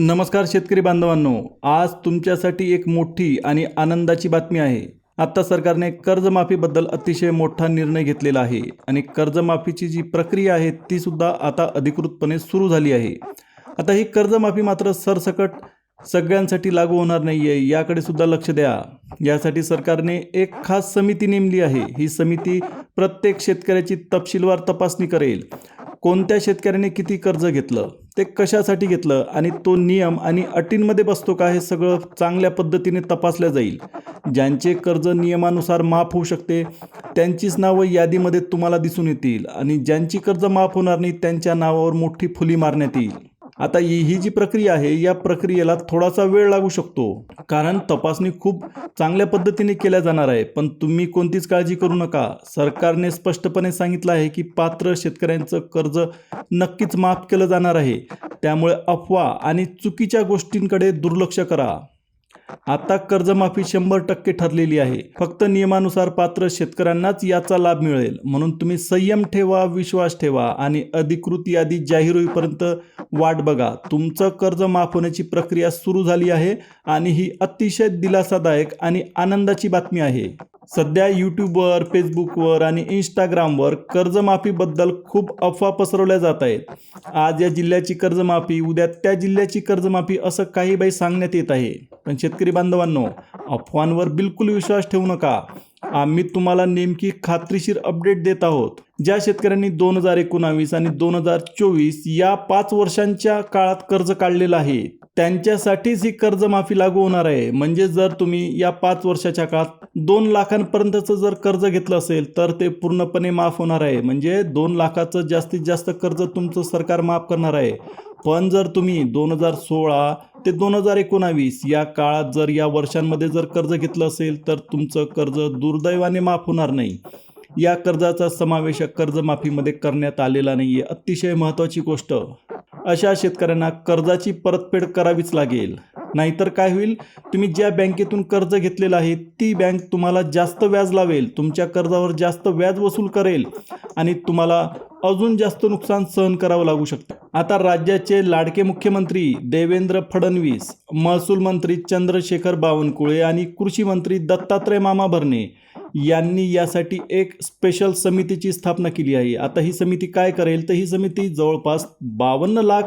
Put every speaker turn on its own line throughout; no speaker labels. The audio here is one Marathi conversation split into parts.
नमस्कार शेतकरी बांधवांनो आज तुमच्यासाठी एक मोठी आणि आनंदाची बातमी आहे. आता सरकारने कर्जमाफीबद्दल अतिशय मोठा निर्णय घेतलेला आहे आणि कर्जमाफीची जी प्रक्रिया आहे ती सुद्धा आता अधिकृतपणे सुरू झाली आहे. आता ही कर्जमाफी मात्र सरसकट सगळ्यांसाठी लागू होणार नाही आहे याकडे सुद्धा लक्ष द्या. यासाठी सरकारने एक खास समिती नेमली आहे. ही समिती प्रत्येक शेतकऱ्याची तपशीलवार तपासणी करेल. कोणत्या शेतकऱ्याने किती कर्ज घेतलं ते कशासाठी घेतलं आणि तो नियम आणि अटींमध्ये बसतो का हे सगळं चांगल्या पद्धतीने तपासलं जाईल. ज्यांचे कर्ज नियमानुसार माफ होऊ शकते त्यांचीच नावं यादीमध्ये तुम्हाला दिसून येतील आणि ज्यांची कर्ज माफ होणार नाही त्यांच्या नावावर मोठी फुली मारण्यात येईल. आता ही ही जी प्रक्रिया आहे या प्रक्रियेला थोडासा वेळ लागू शकतो. कारण तपासणी खूप चांगल्या पद्धतीने केल्या जाणार आहे. पण तुम्ही कोणतीच काळजी करू नका. सरकारने स्पष्टपणे सांगितलं आहे की पात्र शेतकऱ्यांचं कर्ज नक्कीच माफ केलं जाणार आहे. त्यामुळे अफवा आणि चुकीच्या गोष्टींकडे दुर्लक्ष करा. आता कर्जमाफी शंभर टक्के ठरलेली आहे. फक्त नियमानुसार पात्र शेतकऱ्यांनाच याचा लाभ मिळेल. म्हणून तुम्ही संयम ठेवा विश्वास ठेवा आणि अधिकृत यादी जाहीर होईपर्यंत वाट बघा. तुमचं कर्ज माफ होण्याची प्रक्रिया सुरू झाली आहे आणि ही अतिशय दिलासादायक आणि आनंदाची बातमी आहे. सध्या यूट्यूबवर फेसबुकवर आणि इंस्टाग्रामवर कर्जमाफीबद्दल खूप अफवा पसरवल्या जात आहेत. आज या जिल्ह्याची कर्जमाफी उद्या त्या जिल्ह्याची कर्जमाफी असं काही बाई सांगण्यात येत आहे. पण शेतकरी बांधवांनो अफवांवर बिलकुल विश्वास ठेवू नका. आम्ही तुम्हाला नेमकी खात्रीशीर अपडेट देत आहोत. ज्या शेतकऱ्यांनी दोन हजार एकोणावीस आणि दोन हजार चोवीस या पाच वर्षांच्या काळात कर्ज काढलेलं आहे त्यांच्यासाठीच ही कर्जमाफी लागू होणार आहे. म्हणजे जर तुम्ही या पाच वर्षाच्या काळात दोन लाखांपर्यंतचं जर कर्ज घेतलं असेल तर ते पूर्णपणे माफ होणार आहे. म्हणजे दोन लाखाचं जास्तीत जास्त कर्ज तुमचं सरकार माफ करणार आहे. पण जर तुम्ही दोन हजार सोळा ते दोन हजार एकोणावीस या काळात जर या वर्षांमध्ये जर कर्ज घेतलं असेल तर तुमचं कर्ज दुर्दैवाने माफ होणार नाही. या कर्जाचा समावेश कर्जमाफीमध्ये करण्यात आलेला नाही आहे अतिशय महत्त्वाची गोष्ट. अशा शेतकऱ्यांना कर्जाची परतफेड करावीच लागेल. नाहीतर काय होईल? तुम्ही ज्या बँकेतून कर्ज घेतलेलं आहे ती बँक तुम्हाला जास्त व्याज लावेल तुमच्या कर्जावर जास्त व्याज वसूल करेल आणि तुम्हाला अजून जास्त नुकसान सहन करावं लागू शकतं. आता राज्याचे लाडके मुख्यमंत्री देवेंद्र फडणवीस महसूल मंत्री चंद्रशेखर बावनकुळे आणि कृषी मंत्री दत्तात्रय मामा भरणे यांनी यासाठी एक स्पेशल समितीची स्थापना केली आहे. आता ही समिती काय करेल? तर ही समिती जवळपास बावन्न लाख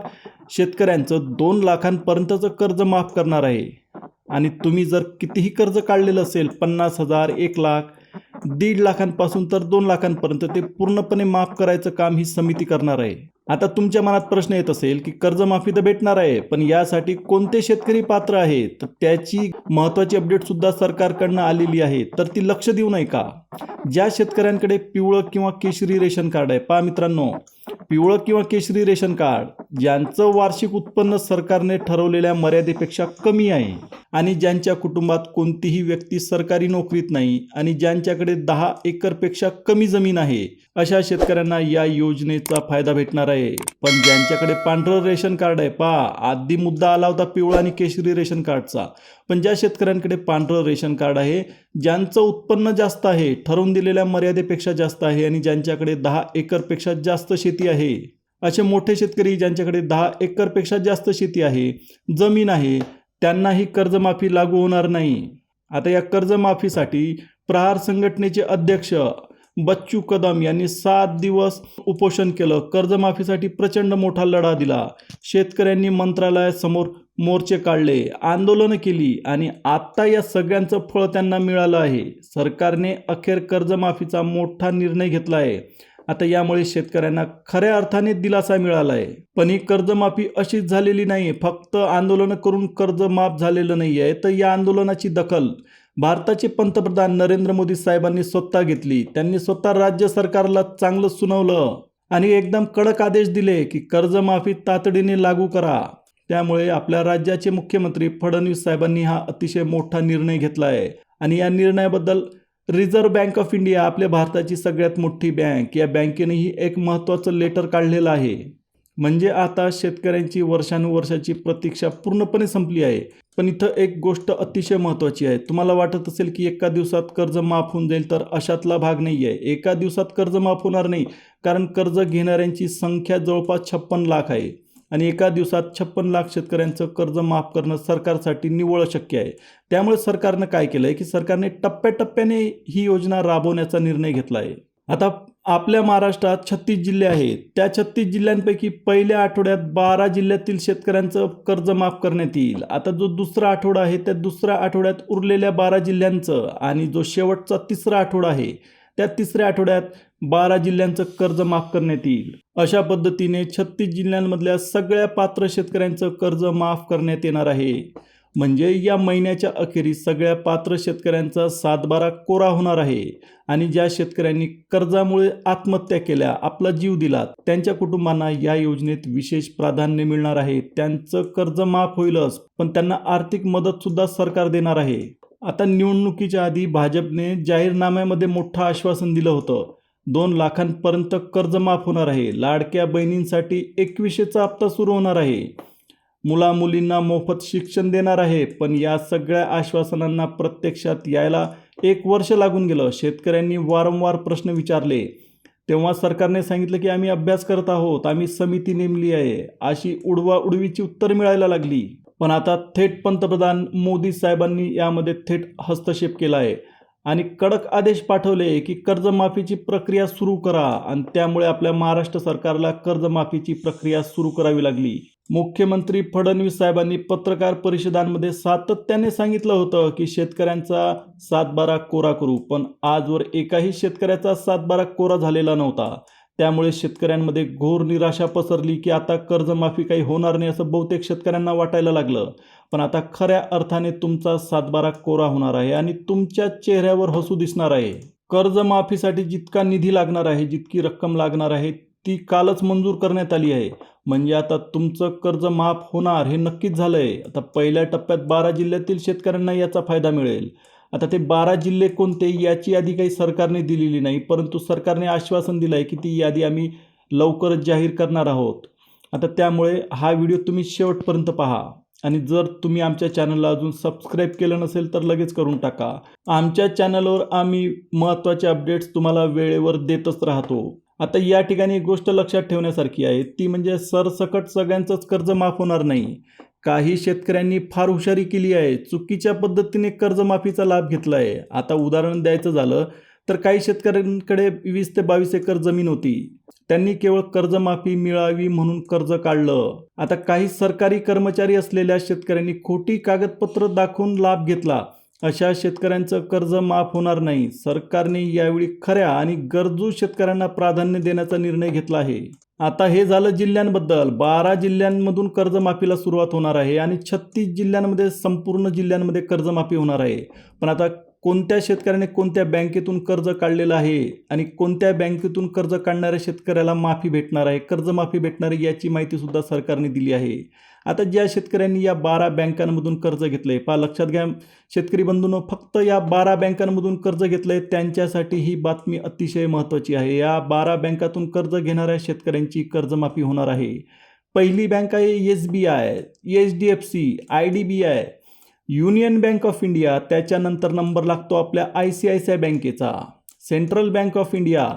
शेतकऱ्यांचं दोन लाखांपर्यंतचं कर्ज माफ करणार आहे. आणि तुम्ही जर कितीही कर्ज काढलेलं असेल पन्नास हजार एक लाख दीड लाखांपासून तर दोन लाखांपर्यंत ते पूर्णपणे माफ करायचं काम ही समिती करणार आहे. आता तुमच्या मनात प्रश्न येत असेल की कर्जमाफी तर भेटणार आहे पण यासाठी कोणते शेतकरी पात्र आहेत? तर त्याची महत्त्वाची अपडेट सुद्धा सरकारकडनं आलेली आहे. तर ती लक्ष देऊ नये का? ज्या शेतकऱ्यांकडे पिवळं किंवा केशरी रेशन कार्ड आहे पहा मित्रांनो. पिवळं किंवा केशरी रेशन कार्ड ज्यांचं वार्षिक उत्पन्न सरकारने ठरवलेल्या मर्यादेपेक्षा कमी आहे आणि ज्यांच्या कुटुंबात कोणतीही व्यक्ती सरकारी नोकरीत नाही आणि ज्यांच्याकडे दहा एकरपेक्षा कमी जमीन आहे अशा शेतकऱ्यांना या योजनेचा फायदा भेटणार आहे. पण ज्यांच्याकडे पांढरं रेशन कार्ड आहे पहा आधी मुद्दा आला होता पिवळा आणि केशरी रेशन कार्डचा. पण ज्या शेतकऱ्यांकडे पांढरं रेशन कार्ड आहे ज्यांचं उत्पन्न जास्त आहे ठरवून दिलेल्या मर्यादेपेक्षा जास्त आहे आणि ज्यांच्याकडे दहा एकरपेक्षा जास्त शेती आहे असे मोठे शेतकरी ज्यांच्याकडे दहा एकरपेक्षा जास्त शेती आहे जमीन आहे त्यांनाही कर्जमाफी लागू होणार नाही. आता या कर्जमाफीसाठी प्रहार संघटनेचे अध्यक्ष बच्चू कदम यांनी सात दिवस उपोषण केलं. कर्जमाफीसाठी प्रचंड मोठा लढा दिला. शेतकऱ्यांनी मंत्रालयासमोर मोर्चे काढले. आंदोलनं केली आणि आत्ता या सगळ्यांचं फळ त्यांना मिळालं आहे. सरकारने अखेर कर्जमाफीचा मोठा निर्णय घेतला आहे आता यामुळे शेतकऱ्यांना खऱ्या अर्थाने दिलासा मिळाला आहे पण ही कर्जमाफी अशीच झालेली नाही. फक्त आंदोलनं करून कर्ज माफ झालेलं नाही आहे तर या आंदोलनाची दखल भारताचे पंतप्रधान नरेंद्र मोदी साहेबांनी स्वतः घेतली. त्यांनी स्वतः राज्य सरकारला चांगलं सुनावलं. आणि एकदम कडक आदेश दिले की कर्जमाफी तातडीने लागू करा. त्यामुळे आपल्या राज्याचे मुख्यमंत्री फडणवीस साहेबांनी हा अतिशय मोठा निर्णय घेतला आहे आणि या निर्णयाबद्दल रिझर्व्ह बँक ऑफ इंडिया आपल्या भारताची सगळ्यात मोठी बँक. या बँकेनेही एक महत्त्वाचं लेटर काढलेलं आहे. म्हणजे आता शेतकऱ्यांची वर्षानुवर्षाची प्रतीक्षा पूर्णपणे संपली आहे. पण इथं एक गोष्ट अतिशय महत्त्वाची आहे. तुम्हाला वाटत असेल की एका दिवसात कर्ज माफ होऊन जाईल तर अशातला भाग नाही आहे एका दिवसात कर्ज माफ होणार नाही कारण कर्ज घेणाऱ्यांची संख्या जवळपास छप्पन लाख आहे. आणि एका दिवसात छप्पन लाख शेतकऱ्यांचं कर्ज माफ करणं सरकारसाठी निव्वळ शक्य आहे. त्यामुळे सरकारनं काय केलं आहे की सरकारने टप्प्याटप्प्याने ही योजना राबवण्याचा निर्णय घेतला आहे आता आपल्या महाराष्ट्रात छत्तीस जिल्हे आहेत. त्या छत्तीस जिल्ह्यांपैकी पहिल्या आठवड्यात बारा जिल्ह्यातील शेतकऱ्यांचं कर्ज माफ करण्यात येईल. आता जो दुसरा आठवडा आहे त्या दुसऱ्या आठवड्यात उरलेल्या बारा जिल्ह्यांचं आणि जो शेवटचा तिसरा आठवडा आहे त्या तिसऱ्या आठवड्यात बारा जिल्ह्यांचं कर्ज माफ करण्यात येईल. अशा पद्धतीने छत्तीस जिल्ह्यांमधल्या सगळ्या पात्र शेतकऱ्यांचं कर्ज माफ करण्यात येणार आहे. म्हणजे या महिन्याच्या अखेरीस सगळ्या पात्र शेतकऱ्यांचा सातबारा कोरा होणार आहे. आणि ज्या शेतकऱ्यांनी कर्जामुळे आत्महत्या केल्या आपला जीव दिला त्यांच्या कुटुंबांना या योजनेत विशेष प्राधान्य मिळणार आहे. त्यांचं कर्ज माफ होईलच पण त्यांना आर्थिक मदत सुद्धा सरकार देणार आहे. आता निवडणुकीच्या आधी भाजपने जाहीरनाम्यामध्ये मोठं आश्वासन दिलं होतं. दोन लाखांपर्यंत कर्ज माफ होणार आहे. लाडक्या बहिणींसाठी एकवीसशेचा हप्ता सुरू होणार आहे. मुला मुलींना मोफत शिक्षण देणार आहे पण या सगळ्या आश्वासनांना प्रत्यक्षात यायला एक वर्ष लागून गेलं. शेतकऱ्यांनी वारंवार प्रश्न विचारले. तेव्हा सरकारने सांगितलं की आम्ही अभ्यास करत आहोत आम्ही समिती नेमली आहे. अशी उडवा उडवीची उत्तर मिळायला लागली. पण आता थेट पंतप्रधान मोदी साहेबांनी यामध्ये थेट हस्तक्षेप केला आहे. आणि कडक आदेश पाठवले की कर्जमाफीची प्रक्रिया सुरू करा. आणि त्यामुळे आपल्या महाराष्ट्र सरकारला कर्जमाफीची प्रक्रिया सुरू करावी लागली. मुख्यमंत्री फडणवीस साहेबांनी पत्रकार परिषदांमध्ये सातत्याने सांगितलं होतं की शेतकऱ्यांचा सातबारा कोरा करू पण आजवर एकाही शेतकऱ्याचा सातबारा कोरा झालेला नव्हता. त्यामुळे शेतकऱ्यांमध्ये घोर निराशा पसरली की आता कर्जमाफी काही होणार नाही असं बहुतेक शेतकऱ्यांना वाटायला लागलं. पण आता खऱ्या अर्थाने तुमचा सातबारा कोरा होणार आहे आणि तुमच्या चेहऱ्यावर हसू दिसणार आहे. कर्जमाफीसाठी जितका निधी लागणार आहे जितकी रक्कम लागणार आहे ती कालच मंजूर करण्यात आली आहे. म्हणजे आता तुमचं कर्ज माफ होणार हे नक्कीच झालं आहे आता पहिल्या टप्प्यात बारा जिल्ह्यातील शेतकऱ्यांना याचा फायदा मिळेल. आता ते बारा जिल्हे कोणते याची यादी काही सरकारने दिलेली नाही. परंतु सरकारने आश्वासन दिलं आहे की ती यादी आम्ही लवकरच जाहीर करणार आहोत. आता त्यामुळे हा व्हिडिओ तुम्ही शेवटपर्यंत पहा. आणि जर तुम्ही आमच्या चॅनलला अजून सबस्क्राईब केलं नसेल तर लगेच करून टाका. आमच्या चॅनलवर आम्ही महत्त्वाचे अपडेट्स तुम्हाला वेळेवर देतच राहतो. आता या ठिकाणी एक गोष्ट लक्षात ठेवण्यासारखी आहे. ती म्हणजे सरसकट सगळ्यांचंच कर्ज माफ होणार नाही. काही शेतकऱ्यांनी फार हुशारी केली आहे. चुकीच्या पद्धतीने कर्जमाफीचा लाभ घेतला आहे आता उदाहरण द्यायचं झालं तर काही शेतकऱ्यांकडे वीस ते बावीस एकर जमीन होती. त्यांनी केवळ कर्जमाफी मिळावी म्हणून कर्ज काढलं. आता काही सरकारी कर्मचारी असलेल्या शेतकऱ्यांनी खोटी कागदपत्र दाखवून लाभ घेतला. अशा शेतकऱ्यांचं कर्ज माफ होणार नाही. सरकारने यावेळी खऱ्या आणि गरजू शेतकऱ्यांना प्राधान्य देण्याचा निर्णय घेतला आहे. आता हे झालं जिल्ह्यांबद्दल. बारा जिल्ह्यांमधून कर्जमाफीला सुरुवात होणार आहे आणि छत्तीस जिल्ह्यांमध्ये संपूर्ण जिल्ह्यांमध्ये कर्जमाफी होणार आहे. पण आता कोणत्या शेतकऱ्याने कोणत्या बँकेतून कर्ज काढलेलं आहे आणि कोणत्या बँकेतून कर्ज काढणाऱ्या शेतकऱ्याला माफी भेटणार आहे कर्जमाफी भेटणार आहे याची माहितीसुद्धा सरकारने दिली आहे. आता ज्या शेतकऱ्यांनी या बारा बँकांमधून कर्ज घेतलं आहे पहा लक्षात घ्या शेतकरी बंधूंनो फक्त या बारा बँकांमधून कर्ज घेतलं आहे त्यांच्यासाठी ही बातमी अतिशय महत्त्वाची आहे. या बारा बँकातून कर्ज घेणाऱ्या शेतकऱ्यांची कर्जमाफी होणार आहे. पहिली बँक आहे S B I H D F C I D B I union bank of India त्याच्यानंतर नंबर लागतो आपल्या I C I C I बँकेचा. Central bank of India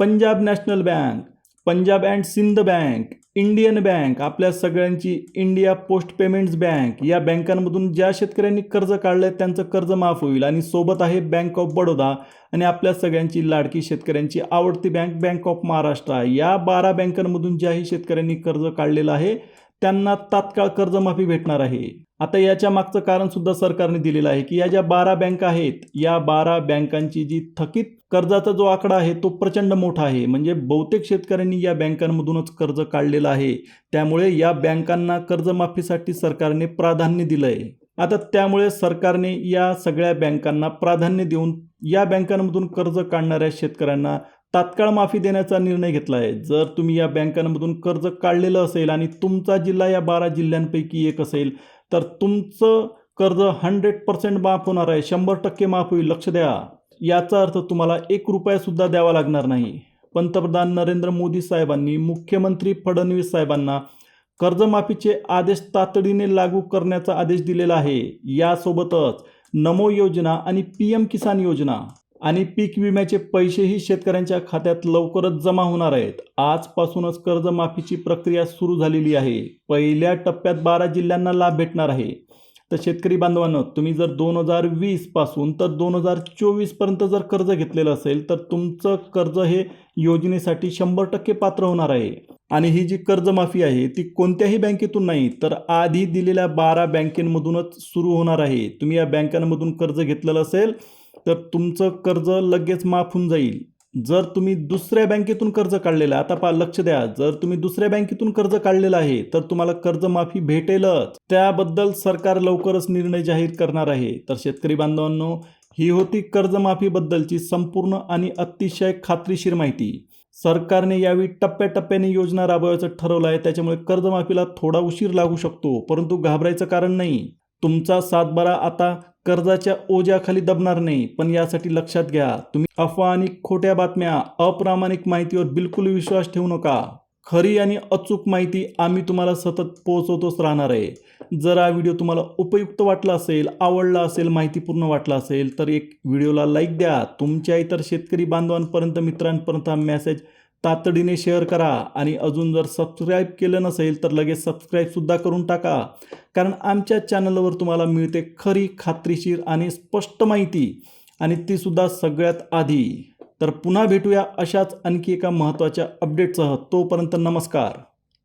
Punjab national bank Punjab and Sind bank Indian bank आपल्या सगळ्यांची इंडिया पोस्ट पेमेंट्स बँक. या बँकांमधून ज्या शेतकऱ्यांनी कर्ज काढलं आहे त्यांचं कर्ज माफ होईल. आणि सोबत आहे बँक ऑफ बडोदा आणि आपल्या सगळ्यांची लाडकी शेतकऱ्यांची आवडती बँक बँक ऑफ महाराष्ट्र. या बारा बँकांमधून ज्याही शेतकऱ्यांनी कर्ज काढलेलं आहे त्यांना तात्काळ कर्जमाफी भेटणार आहे. आता याच्या मागचं कारण सुद्धा सरकारने दिलेलं आहे की या ज्या बारा बँका आहेत या बारा बँकांची जी थकीत कर्जाचा जो आकडा आहे तो प्रचंड मोठा आहे. म्हणजे बहुतेक शेतकऱ्यांनी या बँकांमधूनच कर्ज काढलेलं आहे. त्यामुळे या बँकांना कर्जमाफीसाठी सरकारने प्राधान्य दिलं आहे आता त्यामुळे सरकारने या सगळ्या बँकांना प्राधान्य देऊन या बँकांमधून कर्ज काढणाऱ्या शेतकऱ्यांना तात्काळ माफी देण्याचा निर्णय घेतला आहे जर तुम्ही या बँकांमधून कर्ज काढलेलं असेल आणि तुमचा जिल्हा या बारा जिल्ह्यांपैकी एक असेल तर तुमचं कर्ज हंड्रेड पर्सेंट माफ होणार आहे. शंभर टक्के माफ होईल. लक्ष द्या. याचा अर्थ तुम्हाला एक रुपयासुद्धा द्यावा लागणार नाही. पंतप्रधान नरेंद्र मोदी साहेबांनी मुख्यमंत्री फडणवीस साहेबांना कर्जमाफीचे आदेश तातडीने लागू करण्याचा आदेश दिलेला आहे. यासोबतच नमो योजना आणि पी एम किसान योजना आणि पीक विम्याचे पैसेही शेतकऱ्यांच्या खात्यात लवकरच जमा होणार आहेत. आजपासूनच कर्जमाफीची प्रक्रिया सुरू झालेली आहे. पहिल्या टप्प्यात बारा जिल्ह्यांना लाभ भेटणार आहे. तर शेतकरी बांधवांनो तुम्ही जर दोन हजार वीसपासून तर दोन हजार चोवीसपर्यंत जर कर्ज घेतलेलं असेल तर तुमचं कर्ज हे योजनेसाठी शंभर टक्के पात्र होणार आहे. आणि ही जी कर्जमाफी आहे ती कोणत्याही बँकेतून नाही तर आधी दिलेल्या बारा बँकेमधूनच सुरू होणार आहे. तुम्ही या बँकांमधून कर्ज घेतलेलं असेल तर तुमचं कर्ज लगेच माफ होऊन जाईल. जर तुम्ही दुसऱ्या बँकेतून कर्ज काढलेलं आता पहा लक्ष द्या. जर तुम्ही दुसऱ्या बँकेतून कर्ज काढलेलं आहे तर तुम्हाला कर्जमाफी भेटेलच. त्याबद्दल सरकार लवकरच निर्णय जाहीर करणार आहे. तर शेतकरी बांधवांनो ही होती कर्जमाफीबद्दलची संपूर्ण आणि अतिशय खात्रीशीर माहिती. सरकारने यावेळी टप्प्याटप्प्याने योजना राबवायचं ठरवलं आहे. त्याच्यामुळे कर्जमाफीला थोडा उशीर लागू शकतो परंतु घाबरायचं कारण नाही. तुमचा सातबारा आता कर्जाच्या ओझ्याखाली दबणार नाही पण यासाठी लक्षात घ्या तुम्ही अफवा आणि खोट्या बातम्या अप्रामाणिक माहितीवर बिलकुल विश्वास ठेवू नका. खरी आणि अचूक माहिती आम्ही तुम्हाला सतत पोहोचवतोच राहणार आहे. जर हा व्हिडिओ तुम्हाला उपयुक्त वाटला असेल आवडला असेल माहितीपूर्ण वाटला असेल तर एक व्हिडिओला लाईक द्या. तुमच्या इतर शेतकरी बांधवांपर्यंत मित्रांपर्यंत हा मेसेज तातडीने शेअर करा आणि अजून जर सबस्क्राईब केलं नसेल तर लगेच सबस्क्राईबसुद्धा करून टाका. कारण आमच्या चॅनलवर तुम्हाला मिळते खरी खात्रीशीर आणि स्पष्ट माहिती. आणि तीसुद्धा सगळ्यात आधी. तर पुन्हा भेटूया अशाच आणखी एका महत्त्वाच्या अपडेटसह तोपर्यंत नमस्कार.